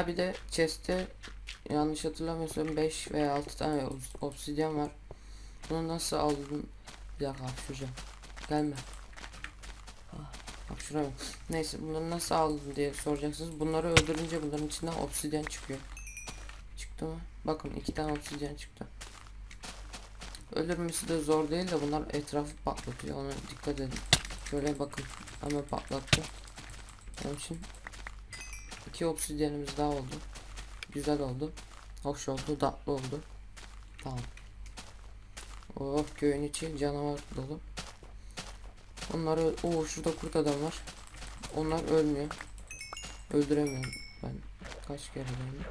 Ha bir de chest'te yanlış hatırlamıyorsam 5 veya 6 tane obs- obsidyen var. Bunu nasıl aldın? Bir dakika hapşuracağım. Gelme. Ah, hapşuramıyorum. Neyse bunları nasıl aldın diye soracaksınız. Bunları öldürünce bunların içinden obsidyen çıkıyor. Çıktı mı? Bakın iki tane obsidyen çıktı. Öldürmesi de zor değil de bunlar etrafı patlatıyor. Ona dikkat edin. Şöyle bakın. Hemen patlattı. Onun için iki obsidyenimiz daha oldu. Güzel oldu. Hoş oldu, tatlı oldu. Tamam. Oh köyün içi canavar dolu. Onları o şurada kurt adam var. Onlar ölmüyor. Öldüremiyorum ben. Kaç kere öldüm.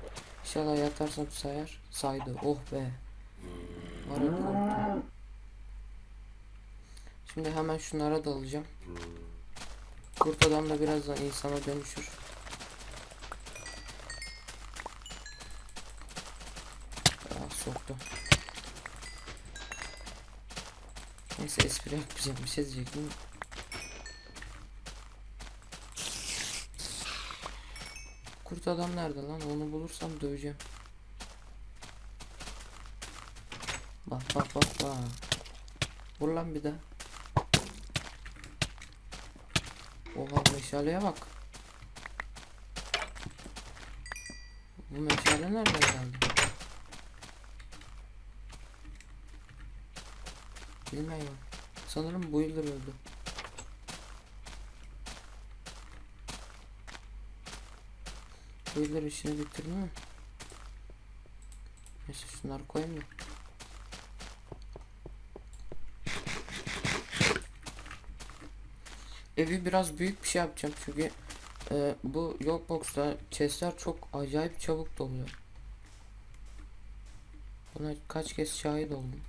İnşallah yatarsam sayar. Saydı. Oh be. Şimdi hemen şunlara dalacağım. Kurt adam da birazdan insana dönüşür. Soktu. Neyse espri yapmayacağım. Bir şey diyecektim. Kurt adam nerede lan? Onu bulursam döveceğim. Bak bak bak bak. Vur lan bir de. Oha meşaleye bak. Bu meşale nereden geldi? Bilmiyorum. Sanırım bu yıldır öldü. Bu yıldır işini bitirdi mi? Neyse şunları koyayım da. Evi biraz büyük bir şey yapacağım çünkü e, bu Yokbox'ta chestler çok acayip çabuk doluyor. Buna kaç kez şahit oldum.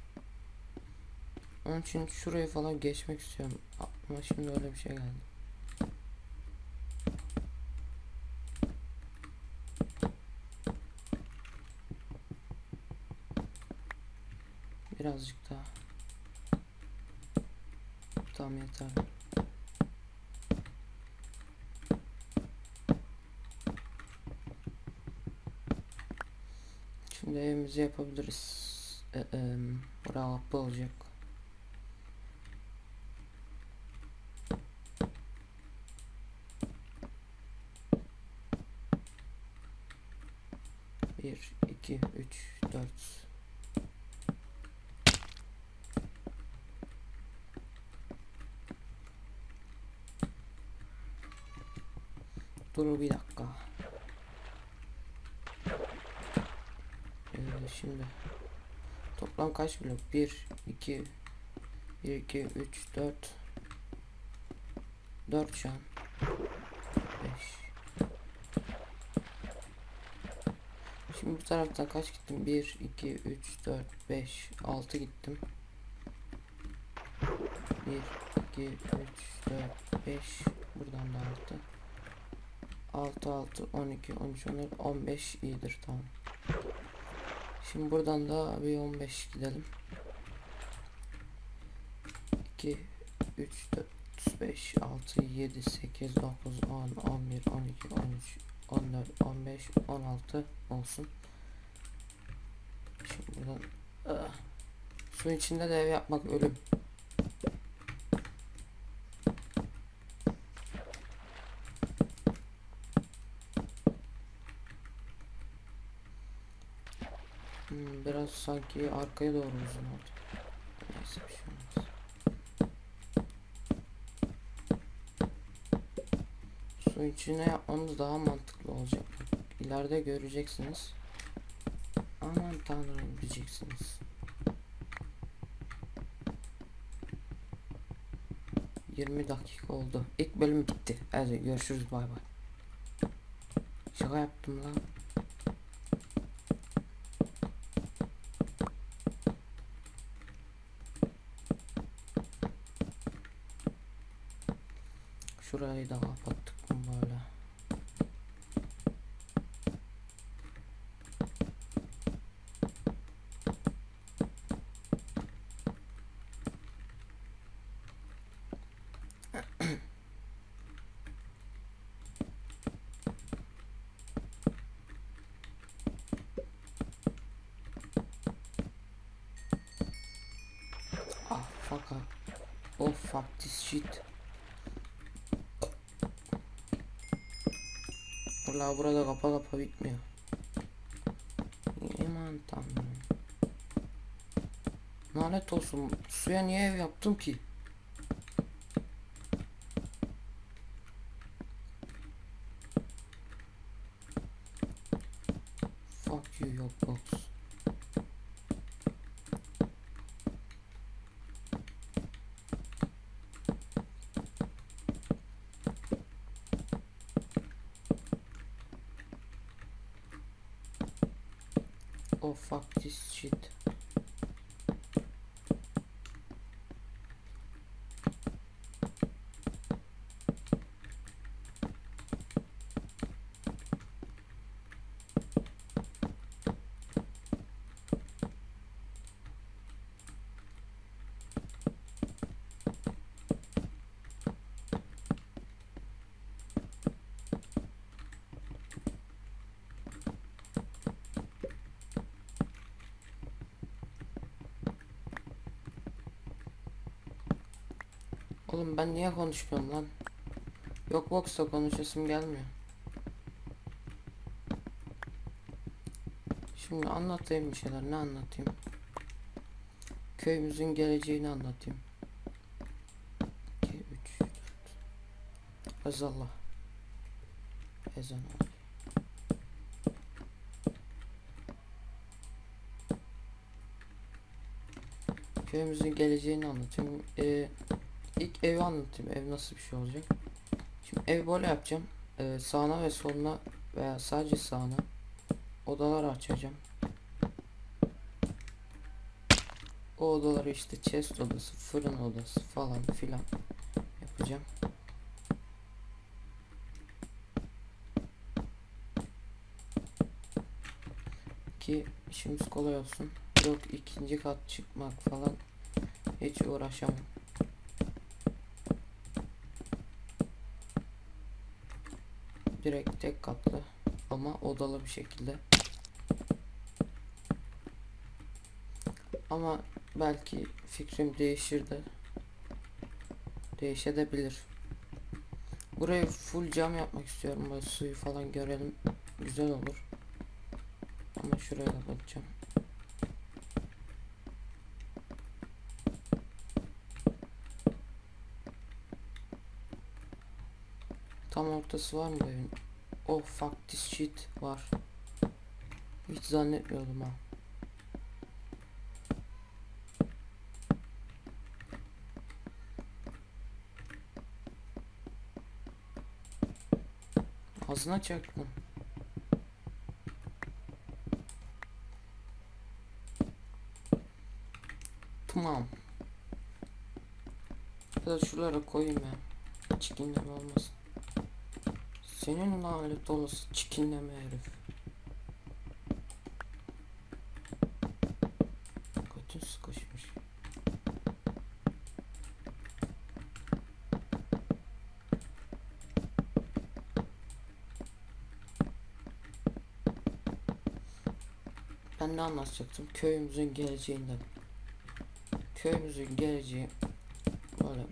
Onun için şuraya falan geçmek istiyorum. Aklıma şimdi öyle bir şey geldi. Birazcık daha. Tamam yeter. Şimdi evimizi yapabiliriz. E, e, rahatlı olacak. Bir, iki, üç, dört. Dur bir dakika. Ee, şimdi. Toplam kaç blok? 1 2 1 2 3 4 4 şu an. 5 Şimdi bu taraftan kaç gittim? 1 2 3 4 5 6 gittim. 1 2 3 4 5 buradan da 6 6 6 12 13 14 15 iyidir tamam Şimdi buradan da bir 15 gidelim. 2 3 4 5 6 7 8 9 10 11 12 13 14 15 16 olsun. Şimdi buradan ah. Suyun içinde de ev yapmak ölüm. Hmm, biraz sanki arkaya doğru uzun oldu. Neyse bir şey olmaz. Su içine yapmamız daha mantıklı olacak. İleride göreceksiniz. Aman tanrım diyeceksiniz. 20 dakika oldu. İlk bölüm bitti. Hadi görüşürüz bay bay. Şaka yaptım lan. Şurayı da kapattık mı böyle? ah fuck. Oh fuck this shit. Valla burada kapa kapa bitmiyor. Aman tanrım. Lanet olsun. Suya niye ev yaptım ki? Fuck you yok box. Fuck this shit. Oğlum ben niye konuşmuyorum lan? Yok boxta konuşasım gelmiyor. Şimdi anlatayım bir şeyler. Ne anlatayım? Köyümüzün geleceğini anlatayım. 2 3 4 Ezallah. Ezan. Köyümüzün geleceğini anlatayım. Ee, ilk evi anlatayım. Ev nasıl bir şey olacak? Şimdi ev böyle yapacağım. Ee, sağına ve soluna veya sadece sağına odalar açacağım. O odaları işte chest odası, fırın odası falan filan yapacağım. Ki işimiz kolay olsun. Yok ikinci kat çıkmak falan hiç uğraşamam. Direkt tek katlı ama odalı bir şekilde. Ama belki fikrim değişir de değişebilir. Burayı full cam yapmak istiyorum. Böyle suyu falan görelim. Güzel olur. Ama şuraya da bakacağım. Tam ortası var mı bu? Oh fuck this shit var. Hiç zannetmiyordum ha. Ağzına çaktım. Tamam. Ya şuralara koyayım ya. Çikinleme olmasın. Senin lanet olası çikinleme herif. Götün sıkışmış. Ben ne anlatacaktım? Köyümüzün geleceğinden. Köyümüzün geleceği böyle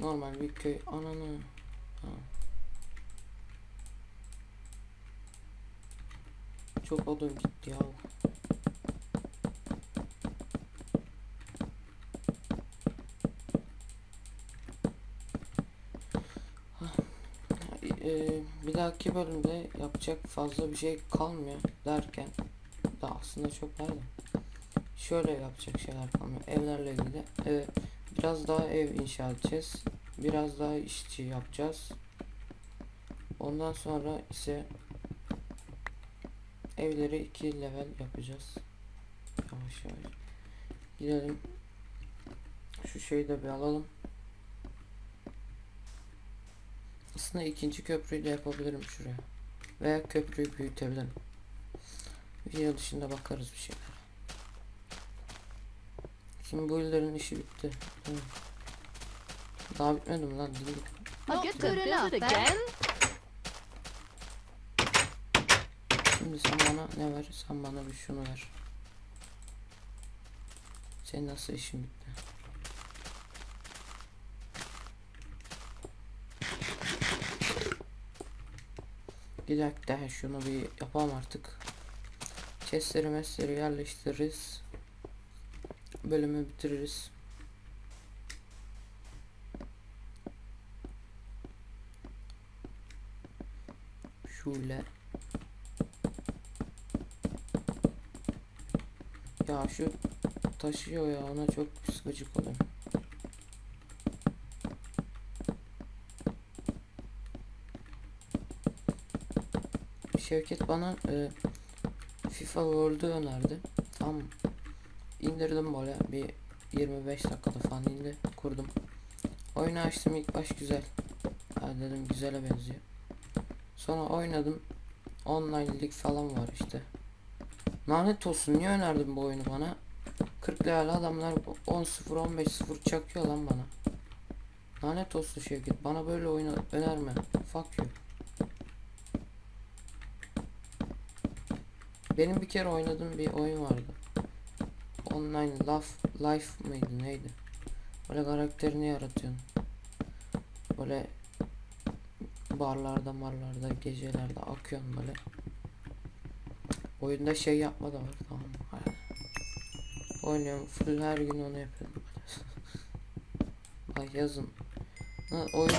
normal bir köy ananı ha. Çok odun gitti ya. Eee, bir dahaki bölümde yapacak fazla bir şey kalmıyor derken da aslında çok var şöyle yapacak şeyler kalmıyor evlerle ilgili. Ee, biraz daha ev inşa edeceğiz biraz daha işçi yapacağız. Ondan sonra ise evleri iki level yapacağız. Yavaş yavaş. Gidelim. Şu şeyi de bir alalım. Aslında ikinci köprüyü de yapabilirim şuraya. Veya köprüyü büyütebilirim. Video dışında bakarız bir şeyler. Şimdi bu illerin işi bitti. Daha bitmedi mi lan? Dildik. Not good enough, again? Şimdi sen bana ne ver? Sen bana bir şunu ver. Senin nasıl işin bitti? Bir dakika şunu bir yapalım artık. Chestleri mesleri yerleştiririz. Bölümü bitiririz. Şöyle. Ya şu taşıyor ya ona çok sıkıcık oluyor. Şevket bana e, FIFA World'u önerdi. Tamam. İndirdim böyle bir 25 dakikada falan indi kurdum. Oyunu açtım ilk baş güzel. Ha dedim güzele benziyor. Sonra oynadım. Online lig falan var işte. Lanet olsun niye önerdin bu oyunu bana? 40 level adamlar 10-0 15-0 çakıyor lan bana. Lanet olsun Şevket bana böyle oyunu önerme. Fuck you. Benim bir kere oynadığım bir oyun vardı. Online Life, Life mıydı neydi? Böyle karakterini yaratıyorsun. Böyle barlarda marlarda gecelerde akıyorsun böyle. Oyunda şey yapma tamam Oynuyorum full her gün onu yapıyorum. Ay yazın. Oyun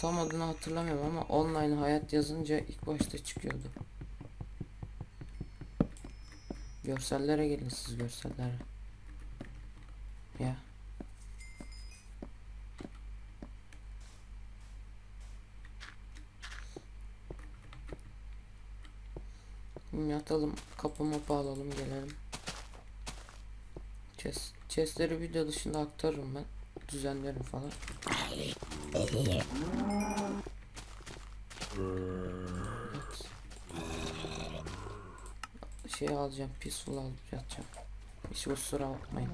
tam adını hatırlamıyorum ama online hayat yazınca ilk başta çıkıyordu. Görsellere gelin siz görsellere. Ya. Yatalım kapı mapı alalım gelelim. Chest, chestleri video dışında aktarırım ben. Düzenlerim falan. Evet. Şey alacağım, peaceful alıp yatacağım. Hiç kusura bakmayın.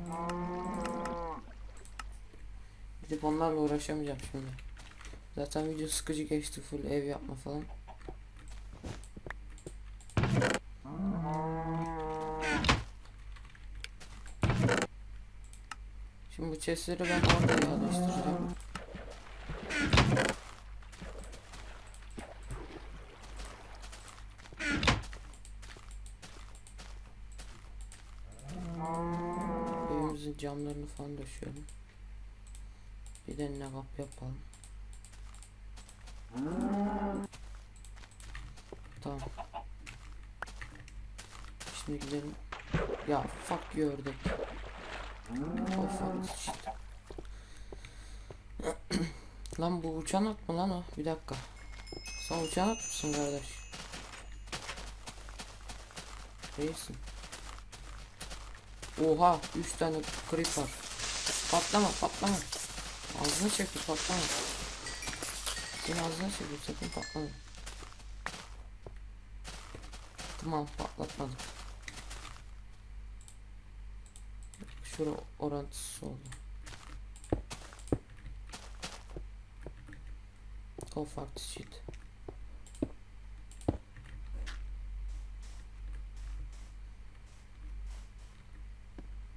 Gidip onlarla uğraşamayacağım şimdi. Zaten video sıkıcı geçti full ev yapma falan. Şimdi bu chestleri ben orada yerleştireceğim. Evimizin camlarını falan döşeyelim. Bir de ne kapı yapalım. Tamam. Şimdi gidelim. Ya fuck you ördek. Shit. lan bu uçan at mı lan o? Bir dakika. Sen uçan at mısın kardeş? Değilsin. Oha 3 tane creeper. Patlama patlama. Ağzına çekti patlama. Senin ağzına çekti sakın patlama. Tamam patlatmadım. Şura orantısı oldu. Fuck this shit.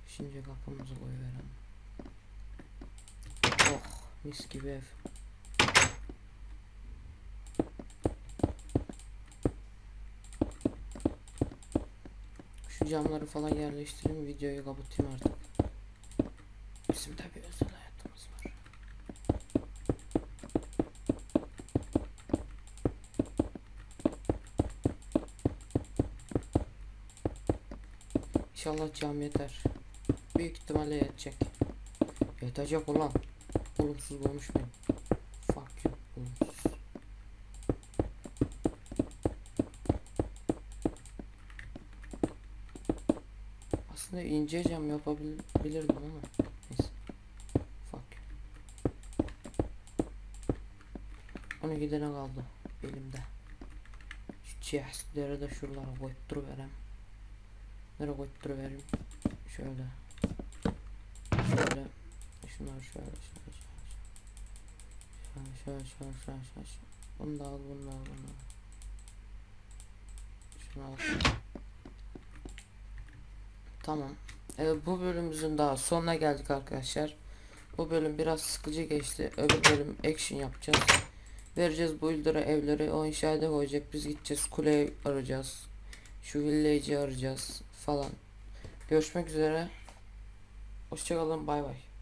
Şimdi kapımızı koyuverelim. Oh mis gibi ev. Şu camları falan yerleştireyim videoyu kapatayım artık. Bizim bir özel hayatımız var. İnşallah cam yeter. Büyük ihtimalle yetecek. Yetecek ulan. Olumsuz konuşmayın. Fuck you. Olumsuz. Aslında ince cam yapabilirdim ama neyse. Fuck. Onu gidene kaldı elimde. Şu chestleri de şuralara koyup duruverem. Nereye koyup duruvereyim? Şöyle. Şöyle. Şunlar şöyle şöyle. Şöyle şöyle şöyle şöyle şöyle. şöyle. Bunu da al bunu da al bunu da al. Şunu al. Tamam. Evet bu bölümümüzün daha sonuna geldik arkadaşlar. Bu bölüm biraz sıkıcı geçti. Öbür bölüm action yapacağız. Vereceğiz bu builder'a evleri o inşaata koyacak. Biz gideceğiz kuleyi arayacağız. Şu village'i arayacağız falan. Görüşmek üzere. Hoşçakalın bay bay.